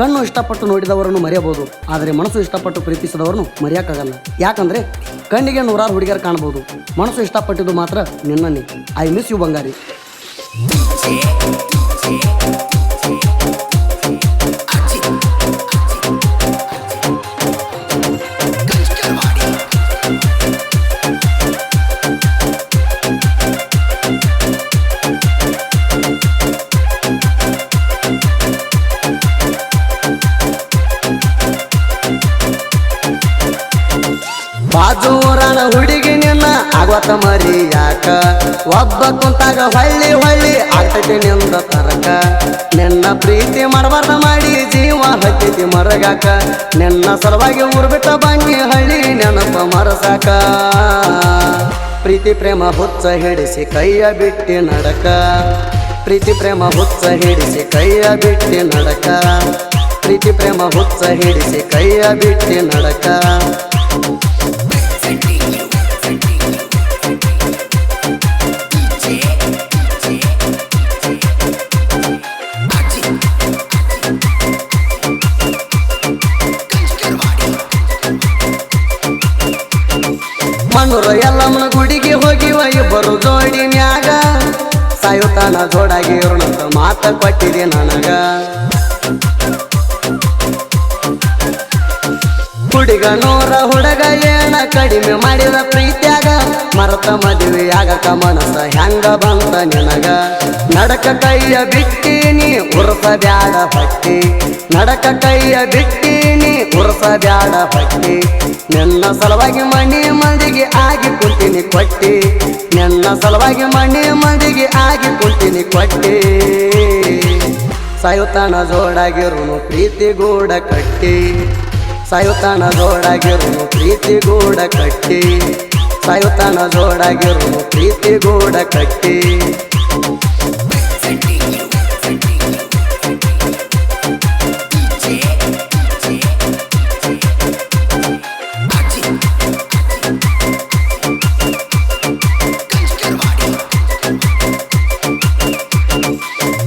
ಕಣ್ಣು ಇಷ್ಟಪಟ್ಟು ನೋಡಿದವರನ್ನು ಮರೆಯಬಹುದು, ಆದರೆ ಮನಸ್ಸು ಇಷ್ಟಪಟ್ಟು ಪ್ರೀತಿಸಿದವರನ್ನು ಮರೆಯೋಕ್ಕಾಗಲ್ಲ. ಯಾಕಂದ್ರೆ ಕಣ್ಣಿಗೆ ನೂರಾರು ಹುಡುಗಿಯರು ಕಾಣಬಹುದು, ಮನಸ್ಸು ಇಷ್ಟಪಟ್ಟಿದ್ದು ಮಾತ್ರ ನಿನ್ನನ್ನೇ. ಐ ಮಿಸ್ ಯು ಬಂಗಾರಿ. ಬಾಜೂರನ ಹುಡುಗಿ ನಿನ್ನ ಆಗವತ್ತ ಮರಿ ಯಾಕ? ಒಬ್ಬ ಕುಂತಾಗ ಹೊಳ್ಳಿ ಹೊಳ್ಳಿ ಆಗ್ತೈತಿ ನಿಂದ ತರಕ. ನಿನ್ನ ಪ್ರೀತಿ ಮಾಡಬಾರ್ದ ಮಾಡಿ ಜೀವ ಹತ್ತೈತಿ ಮರಗಾಕ. ನಿನ್ನ ಸಲುವಾಗಿ ಊರ್ ಬಿಟ್ಟ ಬನ್ನಿ ಹಳ್ಳಿ ನೆನಪ ಮರಸಾಕ. ಪ್ರೀತಿ ಪ್ರೇಮ ಹುಚ್ಚ ಹಿಡಿಸಿ ಕೈಯ ಬಿಟ್ಟಿ ನಡಕ. ಪ್ರೀತಿ ಪ್ರೇಮ ಹುಚ್ಚ ಹಿಡಿಸಿ ಕೈಯ ಬಿಟ್ಟಿ ನಡಕ. ಪ್ರೀತಿ ಪ್ರೇಮ ಹುಚ್ಚ ಹಿಡಿಸಿ ಕೈಯ ಬಿಟ್ಟಿ ನಡಕ. ಮಣ್ಣೂರ ಎಲ್ಲಮ್ಮನ ಗುಡಿಗೆ ಹೋಗಿ ಇಬ್ಬರು ಜೋಡಿ ಮ್ಯಾಗ. ಸಾಯುತ್ತಾನ ಜೋಡಾಗಿ ಇರೋಣಂತ ಮಾತ ಕೊಟ್ಟಿದೆ ನನಗ. ಹುಡುಗ ನೂರ ಹುಡುಗ ಏನ ಕಡಿಮೆ ಮಾಡಿದ ಪ್ರೀತ್ಯಾಗ, ಮರತ ಮದುವೆ ಆಗಕ ಮನಸ್ಸ ಹೆಂಗ ಬಂದ ನಿನಗ? ನಡಕ ಕೈಯ ಬಿಟ್ಟೀನಿ, ಉರ್ಸ ಬ್ಯಾಡ ಪಟ್ಟಿ. ನಡಕ ಕೈಯ ಬಿಟ್ಟೀನಿ, ಉರ್ಸ ಬ್ಯಾಡ ಪಟ್ಟಿ. ನಿನ್ನ ಸಲುವಾಗಿ ಮಣಿ ಮಂದಿಗೆ ಆಗಿ ಕುಂತೀನಿ ಕೊಟ್ಟಿ. ನಿನ್ನ ಸಲುವಾಗಿ ಮಣಿ ಮಂದಿಗೆ ಆಗಿ ಕುಂತೀನಿ ಕೊಟ್ಟಿ. ಸಾಯುತ್ತಾನ ಜೋಡಾಗಿರುನು ಪ್ರೀತಿ ಗೂಡ ಕಟ್ಟಿ. ಸಾಯುತ್ತಾನ ಜೋಡಾಗಿರು ಪ್ರೀತಿ ಗೂಡ ಕಟ್ಟಿ. ಸಾಯುತನ ಜೋಡಾಗಿರು ಪ್ರೀತಿ ಗೂಡ ಕಟ್ಟಿ.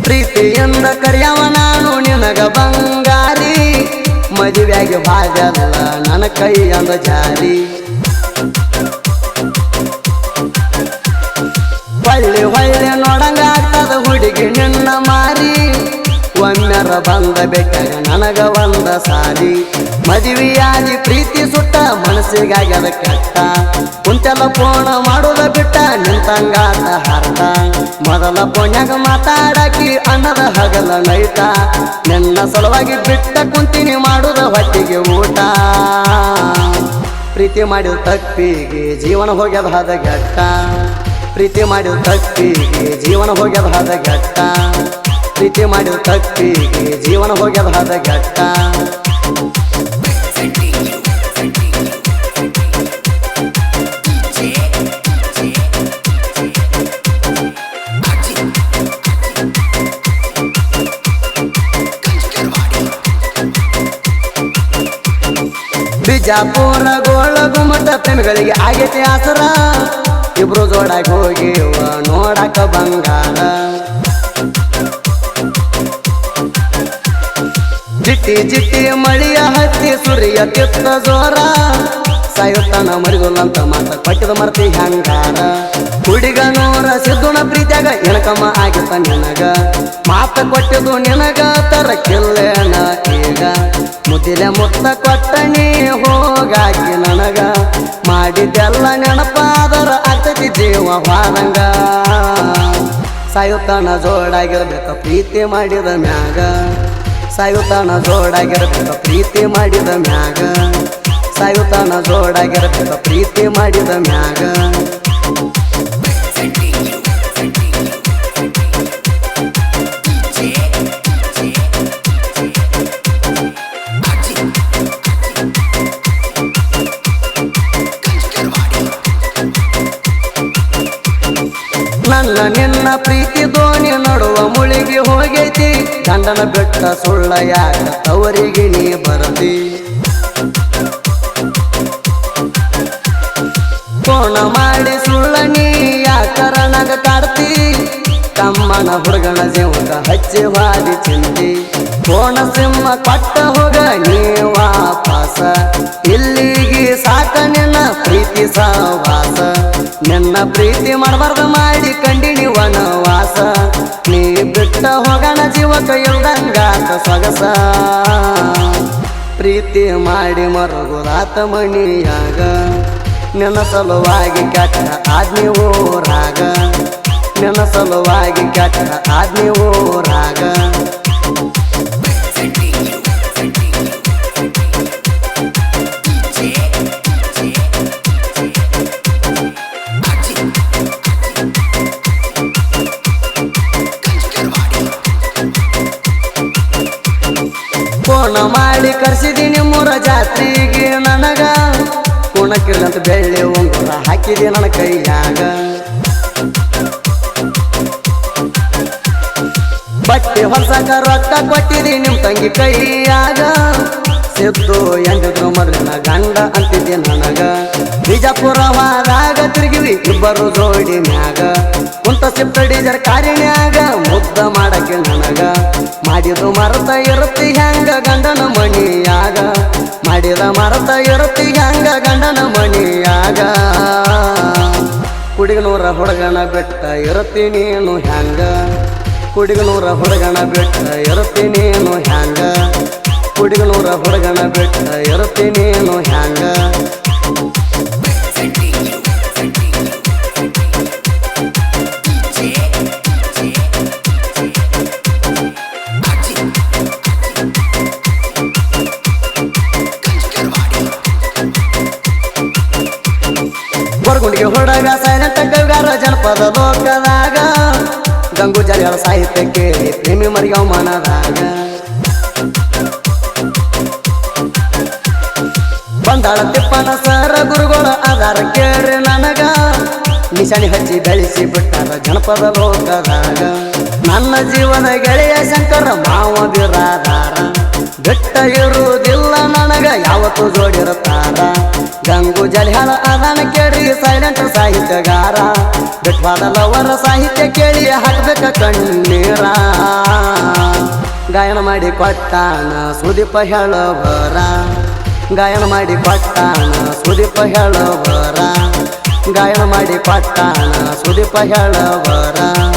ಪ್ರೀತಿಯಿಂದ ಕರೆಯವ ನಾನು, ನಿನಗ ಬಂಗಾರಿ ಮದುವೆಯಾಗಿ ಬಾಜಲ್ಲ ನನ್ನ ಕೈಯಂದ ಜಾರಿ ಬಂದ ಬೆಟ್ಟಾಗ ನನಗ ಒಂದ ಸಾಲಿ. ಮದುವೆಯಾಗಿ ಪ್ರೀತಿ ಸುಟ್ಟ ಮನಸ್ಸಿಗಾಗ್ಯದ ಕೆಟ್ಟ. ಕುಂತೆಲ್ಲ ಪೋಣ ಮಾಡುದ ಬಿಟ್ಟ ನಿಂತಂಗಾತ ಹಾರ್ಟ ಮೊದಲ ಪೋಣ್ಯಾಗ ಮಾತಾಡಕಿ ಅನ್ನದ ಹಗಲ ನೈತ. ನನ್ನ ಸಲುವಾಗಿ ಬಿಟ್ಟ ಕುಂತಿನಿ ಮಾಡುದ ಹೊಟ್ಟಿಗೆ ಊಟ. ಪ್ರೀತಿ ಮಾಡಿದ ತಪ್ಪಿಗೆ ಜೀವನ ಹೋಗ್ಯದ ಘಟ್ಟ. ಪ್ರೀತಿ ಮಾಡಿದ ತಪ್ಪಿಗೆ ಜೀವನ ಹೋಗ್ಯದ ಹದ ಘಟ್ಟ ಪ್ರೀತಿ ಮಾಡಿದ ತಪ್ಪಿಗೆ ಜೀವನ ಹೋಗ್ಯದ ಹದ ಘಟ್ಟ. ಬಿಜಾಪುರ ಗೋಳ ಗುಮ್ಮಟ ಪ್ರೇಮಿಗಳಿಗೆ ಆಗೈತಿ ಆಸರ. ಇಬ್ರು ಜೋಡಾಗಿ ಹೋಗಿವ ನೋಡಕ ಬಂಗಾರ. ಜಿಟ್ಟಿ ಜಿಟ್ಟಿ ಮಳಿಯ ಹತ್ತಿ ಸುರಿಯ ಕೆತ್ತ ಜೋರ ಸಾಯುತ್ತಾನ ಮರಿಗೊಲ್ಲಂತ ಮಾತ ಪಟ್ಟದ ಮರ್ತಿ ಹಂಗಾರ. ಹುಡುಗ ನೋರ ಸಿದ್ದುಣ ಪ್ರೀತಿಯಾಗ ಎಣಕಮ್ಮ ಆಗಿತ್ತ ನಿನಗ. ಮಾತ ಕೊಟ್ಟಿದ್ದು ನಿನಗ ತರಕಿಲ್ಲೇನ ಈಗ. ಮುದಿಲ ಮುತ್ತ ನೀ ಹೋಗಾಕಿ ನನಗ. ಮಾಡಿದ್ದೆಲ್ಲ ನೆನಪಾದರ ಆಗ್ತೈತಿ ಜೀವ ಹಾರಂಗ ಸಾಯುತ್ತಾನ ಜೋಡಾಗಿರ್ಬೇಕ, ಪ್ರೀತಿ ಮಾಡಿದ ಮ್ಯಾಗ. ಸಾಯುತ್ತಾನ ಜೋಡಾಗಿರಬೇಕ ಪ್ರೀತಿ ಮಾಡಿದ ಮ್ಯಾಗ. ಸಾಯುತ್ತಾನ ಜೋಡಾಗಿರಬೇಕ ಪ್ರೀತಿ ಮಾಡಿದ ಮ್ಯಾಗ. ನನ್ನ ನಿನ್ನ ಪ್ರೀತಿ ದೋಣಿ ನೋಡುವ ಮುಳುಗಿ ಹೋಗೈತಿ ಗಂಡನ ಬೆಟ್ಟ ಸುಳ್ಳ ಯಾರ ತವರಿಗೆ ನೀ ಬರದಿ. ಕೋಣ ಮಾಡಿ ಸುಳ್ಳ ನೀ ಯಾಕರ ನಗ ಕಾಡ್ತಿ? ತಮ್ಮನ ಹುಡುಗನ ಜೀವಕ ಹಚ್ಚಿ ಬಾರಿ ಚಿಂತಿ. ಕೋಣ ಸಿಂಹ ಕೊಟ್ಟ ಹೋಗ ನೀ ವಾಪಾಸ. ಇಲ್ಲಿಗೆ ಸಾಕ ನಿನ್ನ ಪ್ರೀತಿ ಸಹವಾಸ. ನಿನ್ನ ಪ್ರೀತಿ ಮಾಡಬಾರ್ದು ಮಾಡಿ ಜೀವಕ ಪ್ರೀತಿ ಮಾಡಿ ಮರಗುದಾತ ಮಣಿಯಾಗ. ನನ್ನ ಸಲುವಾಗಿ ಕೆಟ್ಟ ಆದ್ಮಿ ಓರಾಗ ನನ್ನ ಸಲುವಾಗಿ ಕೆಟ್ಟ ಆದ್ಮಿ ಊರಾಗ ಫೋನ ಮಾಡಿ ಕರ್ಸಿದೀನಿ ಮೂರ ಜಾತ್ರೆಗೆ ನನಗ. ಕುಣಕ್ಕಿಲ್ಲಂತ ಬೆಳ್ಳಿ ಉಂಗುರ ಹಾಕಿದೆ ನನ್ನ ಕೈಯಾಗ. ಬಟ್ಟೆ ಹೊಲ್ಸಕ ರೊಕ್ಕ ಕೊಟ್ಟಿದಿ ನಿಮ್ ತಂಗಿ ಕೈಯಾಗ. ಸಿದ್ದು ಎಂದಿದ್ರು ಮೊದಲಿನ ಗಂಡ ಅಂತಿದೆ ನನಗ. ಬಿಜಾಪುರವಾದಾಗ ತಿರುಗಿವಿ ಇಬ್ಬರು ಜೋಡಿ ಕುಂತ ಸಿಪ್ತ ಡೀಜರ್ ಮುದ್ದ ಮಾಡಕ್ಕೆ ನನಗ. ಮಾಡಿದು ಮರತ ಇರುತ್ತಿ ಹೆಂಗ ಗಂಡನ ಮಣಿಯಾಗ? ಮಾಡಿದ ಮರತ ಇರುತ್ತಿ ಹೆಂಗ ಗಂಡನ ಮಣಿಯಾಗ? ಕುಡಿಗನೂರ ಹುಡುಗನ ಬೆಟ್ಟ ಇರುತ್ತಿ ನೀನು ಹೆಂಗ ಕುಡಿಗನೂರ ಹುಡುಗನ ಬೆಟ್ಟ ಇರುತ್ತಿ ನೀನು ಹೆಂಗ ಕುಡಿಗನೂರ ಹುಡುಗನ ಬೆಟ್ಟ ಇರುತ್ತಿ ನೀನು ಹೆಂಗ ಹುಡುಗ ಸೈಲೆಂಟ್ ಜನಪದ ಲೋಕದಾಗ. ಗಂಗು ಜರಿಗಳ ಸಾಹಿತ್ಯ ಕೇಳಿ ಪ್ರೇಮಿ ಮರಿಯವ ಮನದಾಗ. ಬಂದಾಳ ತಿಪ್ಪನ ಸರ ಗುರುಗಳ ಆಧಾರ ಕೇಳ್ರಿ ನನಗ. ನಿಶಾನಿ ಹಚ್ಚಿ ಬೆಳೆಸಿ ಬಿಟ್ಟಾರ ಜನಪದ ಲೋಕದಾಗ. ನನ್ನ ಜೀವನ ಗೆಳೆಯ ಶಂಕರ ಮಾವ ಬಿರಾದಾರ ಬಿಟ್ಟ ಇರುವುದಿಲ್ಲ ನನಗ, ಯಾವತ್ತು ಜೋಡಿರುತ್ತಾರ. ಗಂಗು ಜಲಿಹಾಳ ಅದನ ಕೇಳಿ ಸೈಲೆಂಟ್ ಸಾಹಿತ್ಯಗಾರ. ಸಾಹಿತ್ಯ ಕೇಳಿ ಹಾಕ್ಬೇಕ ಕಣ್ಣೀರ. ಗಾಯನ ಮಾಡಿ ಕೊಟ್ಟಾನ ಸುದೀಪ ಹೇಳೋವರ. ಗಾಯನ ಮಾಡಿ ಕೊಟ್ಟಾನ ಸುದೀಪ ಹೇಳೋವರ. ಗಾಯನ ಮಾಡಿ ಕೊಟ್ಟಾನ ಸುದೀಪ ಹೇಳಬರ